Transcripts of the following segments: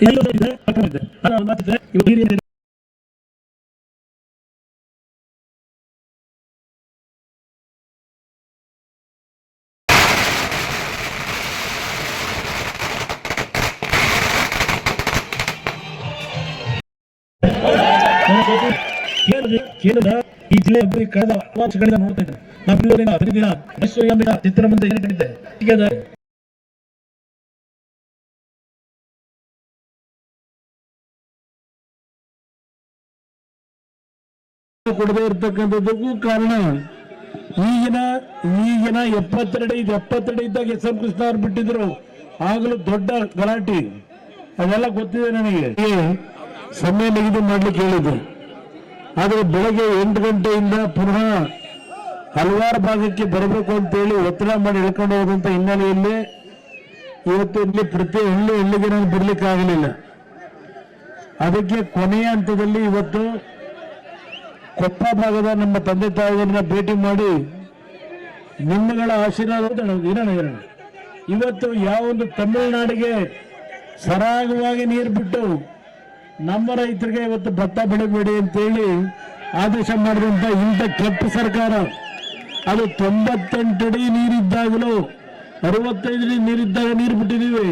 ಇದೆ ಇದೆ. ಅದು ಒಂದು ಮಾತಿದೆ. ಇವಾಗ. ಕೇಂದ್ರದ- ಈ ಜಿಲ್ಲೆ ಬಗ್ಗೆ ಕಳೆದ ಹಲವಾರು ವರ್ಷಗಳಿಂದ ನೋಡ್ತಾ ಇದ್ದೇನೆ ನಾನು ಬೆಂಗಳೂರಿನ ಪ್ರತಿದಿನ ಮೈಸೂರಿನ ಕೊಡದೇ ಇರ್ತಕ್ಕಂಥದ್ದಕ್ಕೂ ಕಾರಣ. ಈಗಿನ ಈಗಿನ ಎಪ್ಪತ್ತೆರಡು, ಇದು ಎಪ್ಪತ್ತೆರಡು ಇದ್ದಾಗ ಎಸ್ ಎಂ ಕೃಷ್ಣ ಅವ್ರು ಬಿಟ್ಟಿದ್ರು. ಆಗಲೂ ದೊಡ್ಡ ಗಲಾಟೆ. ಅದೆಲ್ಲ ಗೊತ್ತಿದೆ ನನಗೆ. ಸಮಯ ನಿಗದಿ ಮಾಡ್ಲಿಕ್ಕೆ ಹೇಳಿದ್ರು ಆದರೆ ಬೆಳಗ್ಗೆ ಎಂಟು ಗಂಟೆಯಿಂದ ಪುನಃ ಹಲವಾರು ಭಾಗಕ್ಕೆ ಬರಬೇಕು ಅಂತೇಳಿ ಒತ್ತಡ ಮಾಡಿ ಹೇಳ್ಕೊಂಡು ಹೋದಂತ ಹಿನ್ನೆಲೆಯಲ್ಲಿ ಇವತ್ತು ಇಲ್ಲಿ ಪ್ರತಿ ಹಳ್ಳಿ, ಹಳ್ಳಿಗೆ ನಾನು ಬರ್ಲಿಕ್ಕೆ ಆಗಲಿಲ್ಲ ಅದಕ್ಕೆ ಕೊನೆಯ ಹಂತದಲ್ಲಿ ಇವತ್ತು ಕೊಪ್ಪ ಭಾಗದ ನಮ್ಮ ತಂದೆ ತಾಯಿಯರನ್ನ ಭೇಟಿ ಮಾಡಿ ನಿಮ್ಮಗಳ ಆಶೀರ್ವಾದ ಇರೋಣ ಇರೋಣ ಇವತ್ತು ತಮಿಳುನಾಡಿಗೆ ಸರಾಗವಾಗಿ ನೀರು ಬಿಟ್ಟು ನಮ್ಮ ರೈತರಿಗೆ ಇವತ್ತು ಭತ್ತ ಬೆಳಿಬೇಡಿ ಅಂತೇಳಿ ಆದೇಶ ಮಾಡಿದಂತ ಇಂಥ ಕೆಟ್ಟ ಸರ್ಕಾರ, ಅದು ತೊಂಬತ್ತೆಂಟು ಅಡಿ ನೀರಿದ್ದಾಗಲೂ, ಅರವತ್ತೈದು ನೀರಿದ್ದಾಗ ನೀರು ಬಿಟ್ಟಿದ್ದೀವಿ.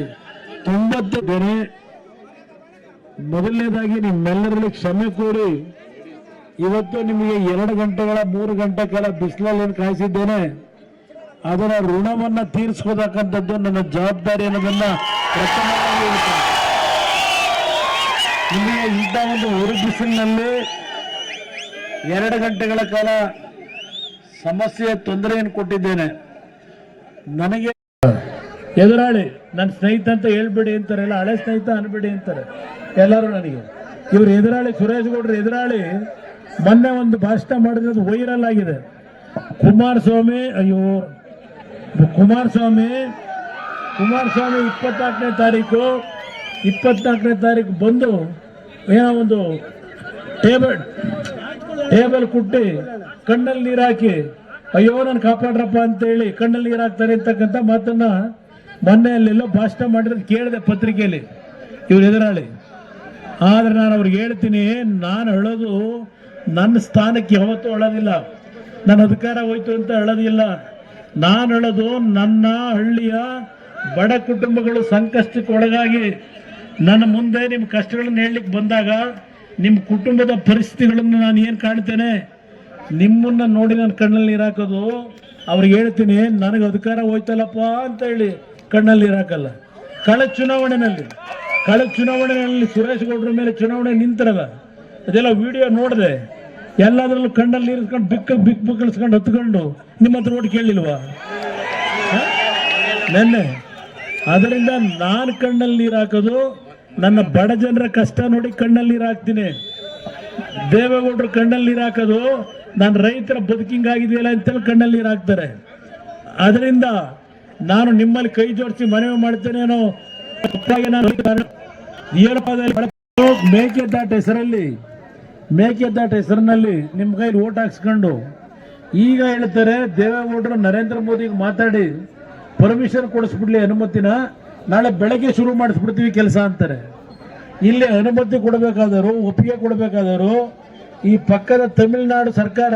ತೊಂಬತ್ತು ಬೇರೆ ಮೊದಲನೇದಾಗಿ ನಿಮ್ಮೆಲ್ಲರಲ್ಲಿ ಕ್ಷಮೆ ಕೋರಿ ಇವತ್ತು ನಿಮಗೆ ಎರಡು ಗಂಟೆಗಳ, ಮೂರು ಗಂಟೆ ಕಾಲ ಬಿಸಿಲಲ್ಲಿ ಏನು ಕಾಯಿಸಿದ್ದೇನೆ? ಅದರ ಋಣವನ್ನು ತೀರಿಸ್ಕೋತಕ್ಕಂಥದ್ದು ನನ್ನ ಜವಾಬ್ದಾರಿ ಅನ್ನೋದನ್ನು ಪ್ರಥಮವಾಗಿ. ನಿಮಗೆ ಇಂಥ ಒಂದು ಉರು ಬಿಸಿಲಿನಲ್ಲಿ ಎರಡು ಗಂಟೆಗಳ ಕಾಲ ಸಮಸ್ಯೆ, ತೊಂದರೆಯನ್ನು ಕೊಟ್ಟಿದ್ದೇನೆ. ನನಗೆ ಎದುರಾಳಿ, ನನ್ನ ಸ್ನೇಹಿತ ಅಂತ ಹೇಳ್ಬೇಡಿ ಅಂತಾರೆ ಎಲ್ಲ ಹಳೆ ಸ್ನೇಹಿತ ಅನ್ಬೇಡಿ ಅಂತಾರೆ. ಎಲ್ಲರೂ ನನಗೆ. ಇವರು ಎದುರಾಳಿ, ಸುರೇಶ್ ಗೌಡ್ರು ಎದುರಾಳಿ ಮೊನ್ನೆ ಒಂದು ಭಾಷಣ ಮಾಡಿರೋದು ವೈರಲ್ ಆಗಿದೆ. ಕುಮಾರಸ್ವಾಮಿ, ಅಯ್ಯೋ, ಕುಮಾರಸ್ವಾಮಿ ಕುಮಾರಸ್ವಾಮಿ ಇಪ್ಪತ್ನಾಲ್ಕನೇ ತಾರೀಕು ಇಪ್ಪತ್ನಾಲ್ಕನೇ ತಾರೀಕು ಬಂದು ಏನೋ ಒಂದು ಟೇಬಲ್ ಟೇಬಲ್ ಕುಟ್ಟಿ ಕಣ್ಣಲ್ಲಿ ನೀರು ಹಾಕಿ ಅಯ್ಯೋ, ನಾನು ಕಾಪಾಡ್ರಪ್ಪ ಅಂತೇಳಿ ಕಣ್ಣಲ್ಲಿ ನೀರು ಹಾಕ್ತಾರೆ ಅಂತಕ್ಕಂಥ ಮಾತನ್ನ ಮೊನ್ನೆ ಅಲ್ಲೆಲ್ಲೋ ಭಾಷಣ ಮಾಡಿರೋದು ಕೇಳಿದೆ ಪತ್ರಿಕೆಯಲ್ಲಿ, ಇವ್ರು ಎದುರಾಳಿ. ಆದ್ರೆ ನಾನು ಅವ್ರಿಗೆ ಹೇಳ್ತೀನಿ, ನಾನು ಹೇಳೋದು ನನ್ನ ಸ್ಥಾನಕ್ಕೆ ಯಾವತ್ತೂ ಅಳೋದಿಲ್ಲ ನನ್ನ ಅಧಿಕಾರ ಹೋಯ್ತು ಅಂತ ಅಳೋದಿಲ್ಲ ನಾನು ಹೇಳೋದು ನನ್ನ ಹಳ್ಳಿಯ ಬಡ ಕುಟುಂಬಗಳು ಸಂಕಷ್ಟಕ್ಕೆ ಒಳಗಾಗಿ ನನ್ನ ಮುಂದೆ ನಿಮ್ಮ ಕಷ್ಟಗಳನ್ನು ಹೇಳಲಿಕ್ಕೆ ಬಂದಾಗ ನಿಮ್ಮ ಕುಟುಂಬದ ಪರಿಸ್ಥಿತಿಗಳನ್ನು ನಾನು ಏನು ಕಾಣ್ತೇನೆ? ನಿಮ್ಮನ್ನು ನೋಡಿ ನನ್ನ ಕಣ್ಣಲ್ಲಿ ನೀರು ಹಾಕೋದು. ಅವ್ರಿಗೆ ಹೇಳ್ತೀನಿ, ನನಗೆ ಅಧಿಕಾರ ಹೋಯ್ತಲ್ಲಪ್ಪ ಅಂತ ಹೇಳಿ ಕಣ್ಣಲ್ಲಿ ನೀರು ಕಳೆ ಕಳೆದ ಚುನಾವಣೆಯಲ್ಲಿ ಕಳೆದ ಚುನಾವಣೆಯಲ್ಲಿ ಸುರೇಶ್ ಗೌಡ್ರ ಮೇಲೆ ಚುನಾವಣೆ ನಿಂತಿರಲ್ಲ, ಅದೆಲ್ಲ ವಿಡಿಯೋ ನೋಡಿದೆ. ಎಲ್ಲದರಲ್ಲೂ ಕಣ್ಣಲ್ಲಿ ಇರಿಸ್ಕೊಂಡು ಬಿಕ್ಕ ಬಿಕ್ ಬಿಕ್ಕಳಿಸ್ಕೊಂಡು ಹತ್ಕೊಂಡು ನಿಮ್ಮ ಹತ್ರ ಓಟ್ ಕೇಳಿಲ್ವಾ? ನೆನ್ನೆ. ಅದರಿಂದ ನಾನು ಕಣ್ಣಲ್ಲಿ ನೀರು ಹಾಕೋದು, ನನ್ನ ಬಡ ಜನರ ಕಷ್ಟ ನೋಡಿ ಕಣ್ಣಲ್ಲಿ ನೀರು ಹಾಕ್ತೀನಿ. ದೇವೇಗೌಡರು ಕಣ್ಣಲ್ಲಿ ನೀರು ಹಾಕೋದು, ನಾನು ರೈತರ ಬದುಕಿಂಗ್ ಆಗಿದೆಯಲ್ಲ ಅಂತೇಳಿ ಕಣ್ಣಲ್ಲಿ ನೀರು ಹಾಕ್ತಾರೆ. ಅದರಿಂದ ನಾನು ನಿಮ್ಮಲ್ಲಿ ಕೈ ಜೋಡಿಸಿ ಮನವಿ ಮಾಡ್ತೇನೇನೋ ಏನಪ್ಪ ಮೇಕೆದಾಟ ಹೆಸರಲ್ಲಿ ಮೇಕೆದಾಟ ಹೆಸರಿನಲ್ಲಿ ನಿಮ್ಮ ಕೈಲಿ ಓಟ್ ಹಾಕ್ಸ್ಕೊಂಡು ಈಗ ಹೇಳ್ತಾರೆ ದೇವೇಗೌಡರು ನರೇಂದ್ರ ಮೋದಿಗೆ ಮಾತಾಡಿ ಪರ್ಮಿಷನ್ ಕೊಡಿಸ್ಬಿಡ್ಲಿ ಅನುಮತಿನ, ನಾಳೆ ಬೆಳಗ್ಗೆ ಶುರು ಮಾಡಿಸ್ಬಿಡ್ತೀವಿ ಕೆಲಸ ಅಂತಾರೆ. ಇಲ್ಲಿ ಅನುಮತಿ ಕೊಡಬೇಕಾದರೂ ಒಪ್ಪಿಗೆ ಕೊಡಬೇಕಾದರೂ ಈ ಪಕ್ಕದ ತಮಿಳುನಾಡು ಸರ್ಕಾರ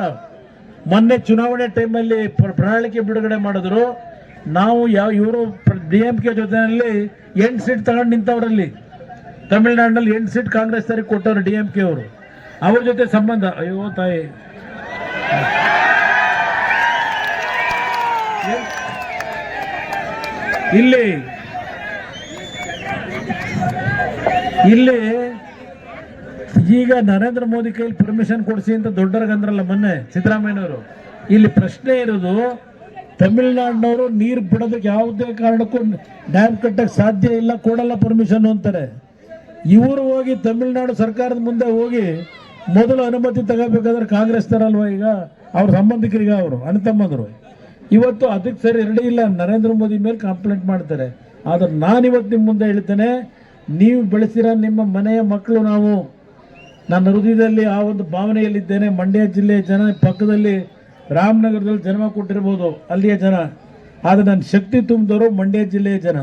ಮೊನ್ನೆ ಚುನಾವಣೆ ಟೈಮಲ್ಲಿ ಪ್ರ- ಪ್ರಣಾಳಿಕೆ ಬಿಡುಗಡೆ ಮಾಡಿದ್ರು. ನಾವು ಯಾವ, ಇವರು ಡಿ ಎಂ ಕೆ ಜೊತೆಯಲ್ಲಿ ಎಂಟು ಸೀಟ್ ತಗೊಂಡು ನಿಂತವರಲ್ಲಿ. ತಮಿಳುನಾಡಿನಲ್ಲಿ ಎಂಟು ಸೀಟ್ ಕಾಂಗ್ರೆಸ್ ಅವರಿಗೆ ಕೊಟ್ಟವರು ಡಿ ಎಂ ಕೆ ಅವರು. ಅವ್ರ ಜೊತೆ ಸಂಬಂಧ. ಅಯ್ಯೋ, ತಾಯಿ. ಇಲ್ಲಿ ಇಲ್ಲಿ ಈಗ ನರೇಂದ್ರ ಮೋದಿ ಕೈಲಿ ಪರ್ಮಿಷನ್ ಕೊಡಿಸಿ ಅಂತ ದೊಡ್ಡರ್ಗಂದ್ರಲ್ಲ ಮೊನ್ನೆ ಸಿದ್ದರಾಮಯ್ಯನವರು. ಇಲ್ಲಿ ಪ್ರಶ್ನೆ ಇರೋದು, ತಮಿಳ್ನಾಡಿನವರು ನೀರು ಬಿಡೋದಕ್ಕೆ ಯಾವುದೇ ಕಾರಣಕ್ಕೂ ಡ್ಯಾಮ್ ಕಟ್ಟಕ್ಕೆ ಸಾಧ್ಯ ಇಲ್ಲ, ಕೊಡಲ್ಲ ಪರ್ಮಿಷನ್ ಅಂತಾರೆ. ಇವರು ಹೋಗಿ ತಮಿಳ್ನಾಡು ಸರ್ಕಾರದ ಮುಂದೆ ಹೋಗಿ ಮೊದಲು ಅನುಮತಿ ತಗೋಬೇಕಾದ್ರೆ ಕಾಂಗ್ರೆಸ್ ತರಲ್ವಾ ಈಗ? ಅವ್ರ ಸಂಬಂಧಿಕರಿಗೆ ಅವರು, ಅಣ್ಣತಮ್ಮಂದರು. ಇವತ್ತು ಅದಕ್ಕೆ ಸರಿ ರೆಡಿ ಇಲ್ಲ, ನರೇಂದ್ರ ಮೋದಿ ಮೇಲೆ ಕಂಪ್ಲೇಂಟ್ ಮಾಡ್ತಾರೆ. ಆದ್ರೆ ನಾನು ಇವತ್ತು ನಿಮ್ಮ ಮುಂದೆ ಹೇಳ್ತೇನೆ, ನೀವು ಬೆಳೆಸಿರೋ ನಿಮ್ಮ ಮನೆಯ ಮಕ್ಕಳು ನಾವು. ನನ್ನ ಹೃದಯದಲ್ಲಿ ಆ ಒಂದು ಭಾವನೆಯಲ್ಲಿದ್ದೇನೆ, ಮಂಡ್ಯ ಜಿಲ್ಲೆಯ ಜನ, ಪಕ್ಕದಲ್ಲಿ ರಾಮನಗರದಲ್ಲಿ ಜನ್ಮ ಕೊಟ್ಟಿರ್ಬೋದು, ಅಲ್ಲಿಯ ಜನ. ಆದರೆ ನನ್ನ ಶಕ್ತಿ ತುಂಬಿದವರು ಮಂಡ್ಯ ಜಿಲ್ಲೆಯ ಜನ.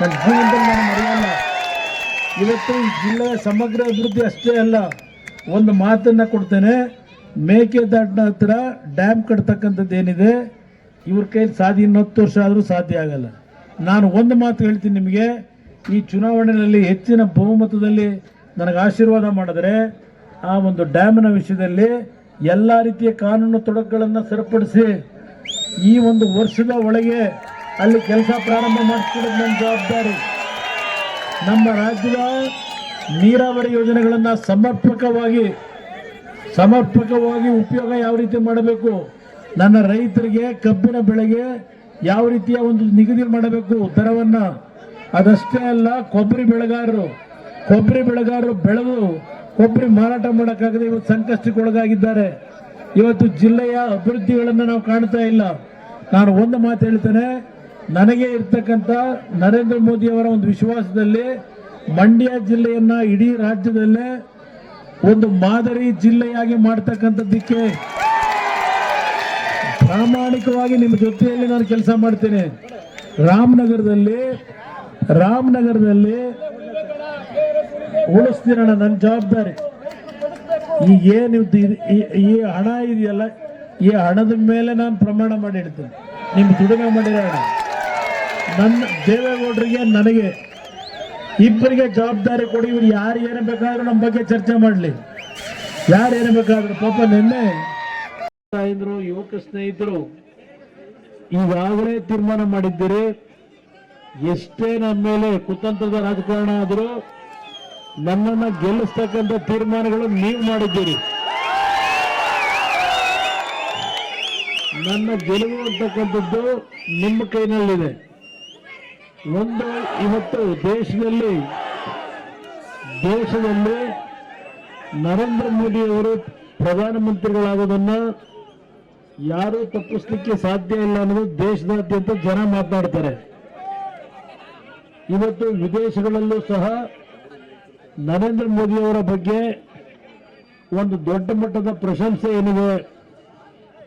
ನನ್ನ ಜೀವನದಲ್ಲಿ ನಾನು ಮರೆಯಲ್ಲ. ಇವತ್ತು ಈ ಜಿಲ್ಲೆಯ ಸಮಗ್ರ ಅಭಿವೃದ್ಧಿ ಅಷ್ಟೇ ಅಲ್ಲ. ಒಂದು ಮಾತನ್ನ ಕೊಡ್ತೇನೆ. ಮೇಕೆದಾಟಿನ ಹತ್ರ ಡ್ಯಾಮ್ ಕಟ್ತಕ್ಕಂಥದ್ದು ಏನಿದೆ? ಇವ್ರ ಕೈಲಿ ಸಾಧ್ಯ ಇನ್ನೊತ್ತು ವರ್ಷ ಆದರೂ ಸಾಧ್ಯ ಆಗಲ್ಲ. ನಾನು ಒಂದು ಮಾತು ಹೇಳ್ತೀನಿ ನಿಮಗೆ. ಈ ಚುನಾವಣೆಯಲ್ಲಿ ಹೆಚ್ಚಿನ ಬಹುಮತದಲ್ಲಿ ನನಗೆ ಆಶೀರ್ವಾದ ಮಾಡಿದ್ರೆ ಆ ಒಂದು ಡ್ಯಾಮ್ನ ವಿಷಯದಲ್ಲಿ ಎಲ್ಲ ರೀತಿಯ ಕಾನೂನು ತೊಡಕುಗಳನ್ನು ಸರಿಪಡಿಸಿ ಈ ಒಂದು ವರ್ಷದ ಒಳಗೆ ಅಲ್ಲಿ ಕೆಲಸ ಪ್ರಾರಂಭ ಮಾಡಿಸ್ಕೊಡೋದು ನನ್ನ ಜವಾಬ್ದಾರಿ. ನಮ್ಮ ರಾಜ್ಯದ ನೀರಾವರಿ ಯೋಜನೆಗಳನ್ನು ಸಮರ್ಪಕವಾಗಿ ಸಮರ್ಪಕವಾಗಿ ಉಪಯೋಗ ಯಾವ ರೀತಿ ಮಾಡಬೇಕು? ನನ್ನ ರೈತರಿಗೆ ಕಬ್ಬಿನ ಬೆಳೆಗೆ ಯಾವ ರೀತಿಯ ಒಂದು ನಿಗದಿ ಮಾಡಬೇಕು? ದರವನ್ನು. ಅದಷ್ಟೇ ಅಲ್ಲ, ಕೊಬ್ಬರಿ ಬೆಳೆಗಾರರು. ಕೊಬ್ಬರಿ ಬೆಳೆಗಾರರು ಬೆಳೆದು ಕೊಬ್ಬರಿ ಮಾರಾಟ ಮಾಡೋಕ್ಕಾಗದೆ ಇವತ್ತು ಸಂಕಷ್ಟಕ್ಕೆ ಒಳಗಾಗಿದ್ದಾರೆ ಇವತ್ತು ಜಿಲ್ಲೆಯ ಅಭಿವೃದ್ಧಿಗಳನ್ನು ನಾವು ಕಾಣ್ತಾ ಇಲ್ಲ. ನಾನು ಒಂದು ಮಾತು ಹೇಳ್ತೇನೆ. ನನಗೆ ಇರ್ತಕ್ಕಂಥ ನರೇಂದ್ರ ಮೋದಿಯವರ ಒಂದು ವಿಶ್ವಾಸದಲ್ಲಿ ಮಂಡ್ಯ ಜಿಲ್ಲೆಯನ್ನ ಇಡೀ ರಾಜ್ಯದಲ್ಲೇ ಒಂದು ಮಾದರಿ ಜಿಲ್ಲೆಯಾಗಿ ಮಾಡ್ತಕ್ಕಂಥದ್ದಕ್ಕೆ ಪ್ರಾಮಾಣಿಕವಾಗಿ ನಿಮ್ಮ ಜೊತೆಯಲ್ಲಿ ನಾನು ಕೆಲಸ ಮಾಡ್ತೇನೆ. ರಾಮನಗರದಲ್ಲಿ ರಾಮನಗರದಲ್ಲಿ ಉಳಿಸ್ತೀರಣ್ಣ, ನನ್ನ ಜವಾಬ್ದಾರಿ. ಈ ಏನು ಈ- ಹಣ ಇದೆಯಲ್ಲ, ಈ ಹಣದ ಮೇಲೆ ನಾನು ಪ್ರಮಾಣ ಮಾಡಿ ಹೇಳ್ತೇನೆ ನಿಮ್ಮ ದುಡಿಮೆ ಮಾಡಿರೋಣ ನನ್ನ ದೇವೇಗೌಡರಿಗೆ ನನಗೆ ಇಬ್ಬರಿಗೆ ಜವಾಬ್ದಾರಿ ಕೊಡಿ, ಇವ್ರು ಯಾರು ಏನು ಬೇಕಾದ್ರೂ ನಮ್ಮ ಬಗ್ಗೆ ಚರ್ಚೆ ಮಾಡಲಿ. ಯಾರು ಏನು ಬೇಕಾದ್ರೂ, ಪಾಪ ನಿನ್ನೆ ಯುವಕ ಸ್ನೇಹಿತರು ಈಗಾಗಲೇ ತೀರ್ಮಾನ ಮಾಡಿದ್ದೀರಿ. ಎಷ್ಟೇ ನಮ್ಮ ಮೇಲೆ ಕುತಂತ್ರದ ರಾಜಕಾರಣ ಆದರೂ ನನ್ನನ್ನು ಗೆಲ್ಲಿಸ್ತಕ್ಕಂಥ ತೀರ್ಮಾನಗಳು ನೀವು ಮಾಡಿದ್ದೀರಿ. ನನ್ನ ಗೆಲುವು ಅಂತಕ್ಕಂಥದ್ದು ನಿಮ್ಮ ಕೈನಲ್ಲಿದೆ. ಒಂದು ಇವತ್ತು ದೇಶದಲ್ಲಿ ದೇಶದಲ್ಲಿ ನರೇಂದ್ರ ಮೋದಿ ಅವರು ಪ್ರಧಾನಮಂತ್ರಿಗಳಾಗೋದನ್ನ ಯಾರೂ ತಪ್ಪಿಸ್ಲಿಕ್ಕೆ ಸಾಧ್ಯ ಇಲ್ಲ ಅನ್ನೋದು ದೇಶದಾದ್ಯಂತ ಜನ ಮಾತನಾಡ್ತಾರೆ. ಇವತ್ತು ವಿದೇಶಗಳಲ್ಲೂ ಸಹ ನರೇಂದ್ರ ಮೋದಿ ಅವರ ಬಗ್ಗೆ ಒಂದು ದೊಡ್ಡ ಮಟ್ಟದ ಪ್ರಶಂಸೆ ಏನಿದೆ.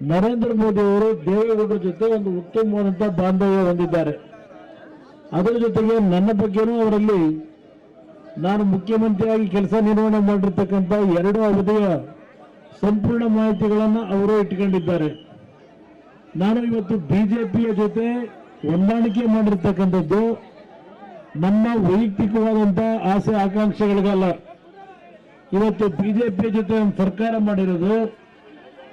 ನರೇಂದ್ರ ಮೋದಿ ಅವರು ದೇವೇಗೌಡರ ಜೊತೆ ಒಂದು ಉತ್ತಮವಾದಂತಹ ಬಾಂಧವ್ಯ ಹೊಂದಿದ್ದಾರೆ. ಅದರ ಜೊತೆಗೆ ನನ್ನ ಬಗ್ಗೆನೂ ಅವರಲ್ಲಿ ನಾನು ಮುಖ್ಯಮಂತ್ರಿಯಾಗಿ ಕೆಲಸ ನಿರ್ವಹಣೆ ಮಾಡಿರ್ತಕ್ಕಂಥ ಎರಡು ಅವಧಿಯ ಸಂಪೂರ್ಣ ಮಾಹಿತಿಗಳನ್ನು ಅವರು ಇಟ್ಕೊಂಡಿದ್ದಾರೆ ನಾನು ಇವತ್ತು ಬಿಜೆಪಿಯ ಜೊತೆ ಹೊಂದಾಣಿಕೆ ಮಾಡಿರ್ತಕ್ಕಂಥದ್ದು ನಮ್ಮ ವೈಯಕ್ತಿಕವಾದಂಥ ಆಸೆ ಆಕಾಂಕ್ಷೆಗಳಿಗಲ್ಲ. ಇವತ್ತು ಬಿಜೆಪಿಯ ಜೊತೆ ಒಂದು ಸರ್ಕಾರ ಮಾಡಿರೋದು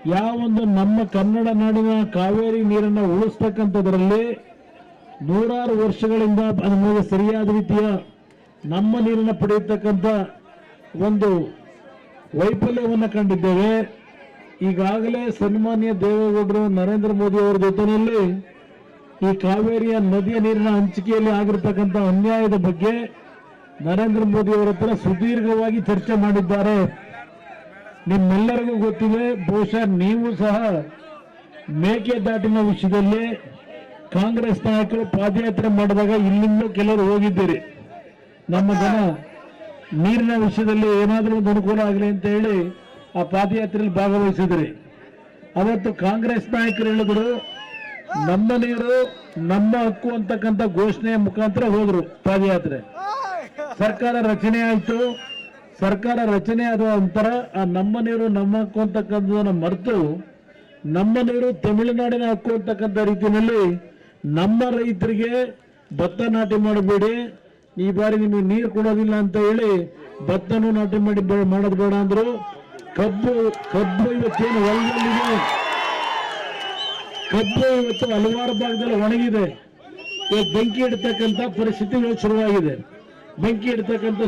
ಯಾವೊಂದು ನಮ್ಮ ಕನ್ನಡ ನಾಡಿನ ಕಾವೇರಿ ನೀರನ್ನು ಉಳಿಸ್ತಕ್ಕಂಥದ್ರಲ್ಲಿ ನೂರಾರು ವರ್ಷಗಳಿಂದ ಅದನ್ನು ಸರಿಯಾದ ರೀತಿಯ ನಮ್ಮ ನೀರನ್ನು ಪಡೆಯತಕ್ಕಂಥ ಒಂದು ವೈಫಲ್ಯವನ್ನು ಕಂಡಿದ್ದೇವೆ. ಈಗಾಗಲೇ ಸನ್ಮಾನ್ಯ ದೇವೇಗೌಡರು ನರೇಂದ್ರ ಮೋದಿ ಅವರ ಜೊತೆಯಲ್ಲಿ ಈ ಕಾವೇರಿಯ ನದಿಯ ನೀರಿನ ಹಂಚಿಕೆಯಲ್ಲಿ ಆಗಿರ್ತಕ್ಕಂಥ ಅನ್ಯಾಯದ ಬಗ್ಗೆ ನರೇಂದ್ರ ಮೋದಿ ಅವರ ಹತ್ರ ಸುದೀರ್ಘವಾಗಿ ಚರ್ಚೆ ಮಾಡಿದ್ದಾರೆ. ನಿಮ್ಮೆಲ್ಲರಿಗೂ ಗೊತ್ತಿದೆ, ಬಹುಶಃ ನೀವು ಸಹ ಮೇಕೆದಾಟಿನ ವಿಷಯದಲ್ಲಿ ಕಾಂಗ್ರೆಸ್ ನಾಯಕರು ಪಾದಯಾತ್ರೆ ಮಾಡಿದಾಗ ಇಲ್ಲಿಂದ ಕೆಲವರು ಹೋಗಿದ್ದೀರಿ. ನಮ್ಮ ಜನ ನೀರಿನ ವಿಷಯದಲ್ಲಿ ಏನಾದರೂ ಒಂದು ಅನುಕೂಲ ಆಗಲಿ ಅಂತ ಹೇಳಿ ಆ ಪಾದಯಾತ್ರೆಯಲ್ಲಿ ಭಾಗವಹಿಸಿದ್ರಿ. ಅವತ್ತು ಕಾಂಗ್ರೆಸ್ ನಾಯಕರು ಹೇಳಿದ್ರು, ನಮ್ಮ ನೀರು, ನಮ್ಮ ಹಕ್ಕು ಅಂತಕ್ಕಂಥ ಘೋಷಣೆಯ ಮುಖಾಂತರ ಹೋದ್ರು ಪಾದಯಾತ್ರೆ. ಸರ್ಕಾರ ರಚನೆ ಆಯಿತು. ಸರ್ಕಾರ ರಚನೆ ಆದ ನಂತರ ಆ ನಮ್ಮ ನೀರು, ನಮ್ಮ ಹಕ್ಕು ಅಂತಕ್ಕಂಥದನ್ನ ಮರೆತು, ನಮ್ಮ ನೀರು ತಮಿಳುನಾಡಿನ ಹಕ್ಕು ಅಂತಕ್ಕಂಥ ರೀತಿಯಲ್ಲಿ ನಮ್ಮ ರೈತರಿಗೆ ಭತ್ತ ನಾಟಿ ಮಾಡಬೇಡಿ. ಈ ಬಾರಿ ನಿಮಗೆ ನೀರು ಕೊಡೋದಿಲ್ಲ ಅಂತ ಹೇಳಿ ಭತ್ತನೂ ನಾಟಿ ಮಾಡಿ ಮಾಡೋದು ಬೇಡ ಅಂದ್ರು. ಕಬ್ಬು ಕಬ್ಬು ಇವತ್ತೇನು ಹೊಲದಲ್ಲಿದೆ. ಕಬ್ಬು ಇವತ್ತು ಹಲವಾರು ಭಾಗದಲ್ಲಿ ಒಣಗಿದೆ. ಬೆಂಕಿ ಇಡ್ತಕ್ಕಂಥ ಪರಿಸ್ಥಿತಿಗಳು ಶುರುವಾಗಿದೆ. ಬೆಂಕಿ ಇಡ್ತಕ್ಕಂಥ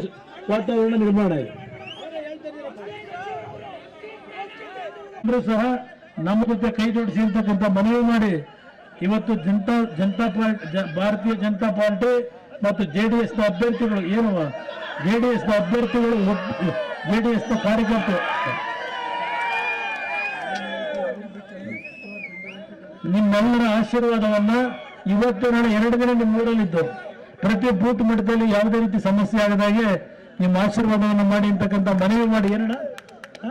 ವಾತಾವರಣ ನಿರ್ಮಾಣ ಇದೆ ಸಹ ನಮ್ಮ ಜೊತೆ ಕೈ ಜೋಡಿಸಿರ್ತಕ್ಕಂಥ ಮನವಿ ಮಾಡಿ ಇವತ್ತು ಜನತಾ ಜನತಾ ಪಾರ್ಟಿ ಭಾರತೀಯ ಜನತಾ ಪಾರ್ಟಿ ಮತ್ತು ಜೆ ಡಿ ಅಭ್ಯರ್ಥಿಗಳು ಏನು? ಜೆ ಡಿ ಅಭ್ಯರ್ಥಿಗಳು ಜೆ ಡಿ ಎಸ್ನ ಕಾರ್ಯಕರ್ತರು. ನಿಮ್ಮೆಲ್ಲರ ಆಶೀರ್ವಾದವನ್ನ ಇವತ್ತು ನಾನು ಎರಡು ದಿನ ನಿಮ್ಮ ಊರಲ್ಲಿದ್ದು ಪ್ರತಿ ಬೂತ್ ಮಟ್ಟದಲ್ಲಿ ಯಾವುದೇ ರೀತಿ ಸಮಸ್ಯೆ ಆಗದಾಗೆ ನಿಮ್ಮ ಆಶೀರ್ವಾದವನ್ನು ಮಾಡಿ ಅಂತಕ್ಕಂಥ ಮನವಿ ಮಾಡಿ. ಏನಣ್ಣ? ಹ?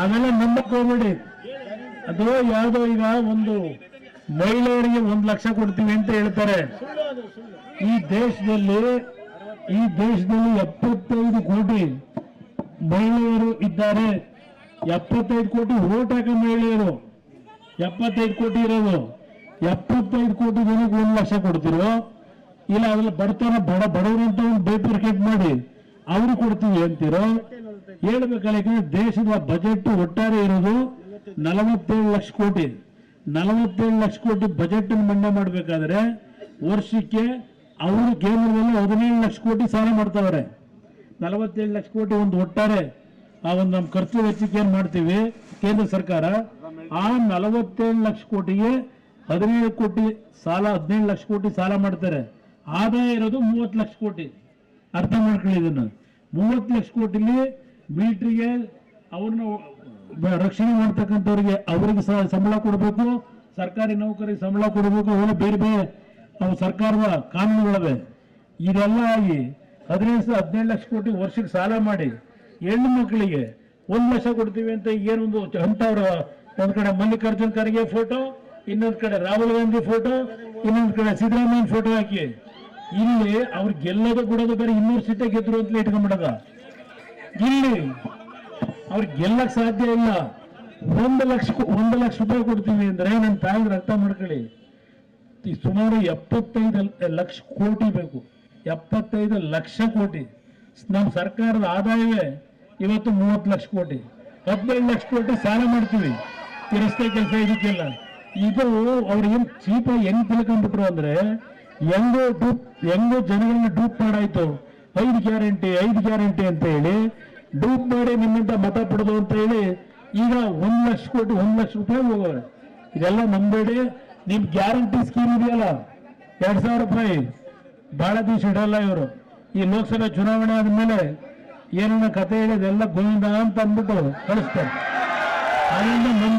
ಅವೆಲ್ಲ ನಂಬಕ್ ಹೋಗ್ಬೇಡಿ. ಅದು ಯಾವುದೋ ಈಗ ಒಂದು ಮಹಿಳೆಯರಿಗೆ ಒಂದು ಲಕ್ಷ ಕೊಡ್ತೀವಿ ಅಂತ ಹೇಳ್ತಾರೆ. ಈ ದೇಶದಲ್ಲಿ ಈ ದೇಶದಲ್ಲಿ ಎಪ್ಪತ್ತೈದು ಕೋಟಿ ಮಹಿಳೆಯರು ಇದ್ದಾರೆ. ಎಪ್ಪತ್ತೈದು ಕೋಟಿ ಓಟ್ ಹಾಕ ಮಹಿಳೆಯರು. ಎಪ್ಪತ್ತೈದು ಕೋಟಿ ಇರೋದು. ಎಪ್ಪತ್ತೈದು ಕೋಟಿ ಜನಕ್ಕೆ ಒಂದು ಲಕ್ಷ ಕೊಡ್ತಿರೋ? ಇಲ್ಲ, ಅದ್ರಲ್ಲಿ ಬಡತನ ಬಡ ಬಡವರು ಅಂತ ಒಂದು ಬೈಪರ್ಕೆಟ್ ಮಾಡಿ. ಅವರು ಕೊಡ್ತೀವಿ ಅಂತಿರೋ? ಹೇಳ್ಬೇಕಾದ್ರೆ ದೇಶದ ಬಜೆಟ್ ಒಟ್ಟಾರೆ ಇರೋದು ನಲವತ್ತೇಳು ಲಕ್ಷ ಕೋಟಿ. ನಲವತ್ತೇಳು ಲಕ್ಷ ಕೋಟಿ ಬಜೆಟ್ ಮಂಡನೆ ಮಾಡಬೇಕಾದ್ರೆ ವರ್ಷಕ್ಕೆ ಅವರು ಕೇಂದ್ರದಲ್ಲಿ ಹದಿನೇಳು ಲಕ್ಷ ಕೋಟಿ ಸಾಲ ಮಾಡ್ತಾವ್ರೆ. ನಲವತ್ತೇಳು ಲಕ್ಷ ಕೋಟಿ ಒಂದು ಒಟ್ಟಾರೆ ಆ ಒಂದು ನಮ್ಮ ಖರ್ಚು ವೆಚ್ಚಕ್ಕೆ ಏನು ಮಾಡ್ತೀವಿ? ಕೇಂದ್ರ ಸರ್ಕಾರ ಆ ನಲವತ್ತೇಳು ಲಕ್ಷ ಕೋಟಿಗೆ ಹದಿನೇಳು ಕೋಟಿ ಸಾಲ, ಹದಿನೇಳು ಲಕ್ಷ ಕೋಟಿ ಸಾಲ ಮಾಡ್ತಾರೆ. ಆದಾಯ ಇರೋದು ಮೂವತ್ತು ಲಕ್ಷ ಕೋಟಿ. ಅರ್ಥ ಮಾಡ್ಕೊಳ್ಳಿ ಇದನ್ನು. ಮೂವತ್ತು ಲಕ್ಷ ಕೋಟಿಲಿ ಮಿಲಿಟ್ರಿಗೆ ಅವ್ರನ್ನ ರಕ್ಷಣೆ ಮಾಡ್ತಕ್ಕಂಥವ್ರಿಗೆ ಅವರಿಗೆ ಸಂಬಳ ಕೊಡಬೇಕು, ಸರ್ಕಾರಿ ನೌಕರಿಗೆ ಸಂಬಳ ಕೊಡಬೇಕು ಅವೆಲ್ಲ ಬೇರೆ ಬೇರೆ ಅವು ಸರ್ಕಾರದ ಕಾನೂನುಗಳವೆ. ಇದೆಲ್ಲ ಆಗಿ ಹದಿನೈದು ಹದಿನೇಳು ಲಕ್ಷ ಕೋಟಿ ವರ್ಷಕ್ಕೆ ಸಾಲ ಮಾಡಿ ಹೆಣ್ಣು ಮಕ್ಕಳಿಗೆ ಒಂದು ಲಕ್ಷ ಕೊಡ್ತೀವಿ ಅಂತ ಏನೊಂದು ಅಂತವ್ರ ಒಂದು ಕಡೆ ಮಲ್ಲಿಕಾರ್ಜುನ್ ಖರ್ಗೆ ಫೋಟೋ ಇನ್ನೊಂದು ಕಡೆ ರಾಹುಲ್ ಗಾಂಧಿ ಫೋಟೋ ಇನ್ನೊಂದು ಕಡೆ ಸಿದ್ದರಾಮಯ್ಯ ಫೋಟೋ ಹಾಕಿ. ಇಲ್ಲಿ ಅವ್ರು ಗೆಲ್ಲೋದು ಬಿಡೋದು ಬೇರೆ ಇನ್ನೂರು ಸೀಟೆ ಗೆದ್ರು ಅಂತಲೇ ಇಟ್ಕೊಂಡ್ಬಿಡದ. ಇಲ್ಲಿ ಅವ್ರು ಗೆಲ್ಲಕ್ ಸಾಧ್ಯ ಇಲ್ಲ. ಒಂದು ಲಕ್ಷ ಒಂದು ಲಕ್ಷ ರೂಪಾಯಿ ಕೊಡ್ತೀವಿ ಅಂದ್ರೆ ನನ್ನ ತಾಯಿ ಅರ್ಥ ಮಾಡ್ಕೊಳ್ಳಿ. ಸುಮಾರು ಎಪ್ಪತ್ತೈದು ಲಕ್ಷ ಕೋಟಿ ಬೇಕು. ಎಪ್ಪತ್ತೈದು ಲಕ್ಷ ಕೋಟಿ. ನಮ್ಮ ಸರ್ಕಾರದ ಆದಾಯವೇ ಇವತ್ತು ಮೂವತ್ತು ಲಕ್ಷ ಕೋಟಿ. ಹದಿನೈದು ಲಕ್ಷ ಕೋಟಿ ಸಾಲ ಮಾಡ್ತೀವಿ. ಈ ರಸ್ತೆ ಕೆಲಸ ಇದಕ್ಕೆಲ್ಲ. ಇದು ಅವ್ರು ಏನು ಚೀಪಾಗಿ ಹೆಂಗ್ ತಿಳ್ಕೊಂಡ್ಬಿಟ್ರು ಅಂದ್ರೆ ಹೆಂಗೋ ಡೂಪ್ ಹೆಂಗೋ ಜನಗಳನ್ನ ಡೂಪ್ ಮಾಡಾಯ್ತು. ಐದು ಗ್ಯಾರಂಟಿ ಐದು ಗ್ಯಾರಂಟಿ ಅಂತ ಹೇಳಿ ಡೂಪ್ ಮಾಡಿ ನಿಮ್ಮಿಂದ ಮತ ಪಡೆದು ಅಂತ ಹೇಳಿ ಈಗ ಒಂದ್ ಲಕ್ಷ ಕೋಟಿ, ಒಂದ್ ಲಕ್ಷ ರೂಪಾಯಿ ಹೋಗೋರೆ ಇದೆಲ್ಲ ನಂಬೇಡಿ. ನಿಮ್ ಗ್ಯಾರಂಟಿ ಸ್ಕೀಮ್ ಇದೆಯಲ್ಲ? ಎರಡ್ ಸಾವಿರ ರೂಪಾಯಿ. ಬಹಳ ದಿವಸ ಇಡಲ್ಲ ಇವರು. ಈ ಲೋಕಸಭೆ ಚುನಾವಣೆ ಆದ್ಮೇಲೆ ಏನನ್ನ ಕತೆ ಹೇಳಿದೆಲ್ಲ ಗೋವಿಂದ ಅಂತ ಅಂದ್ಬಿಟ್ಟು ಕಳಿಸ್ತಾರೆ. ಅದರಿಂದ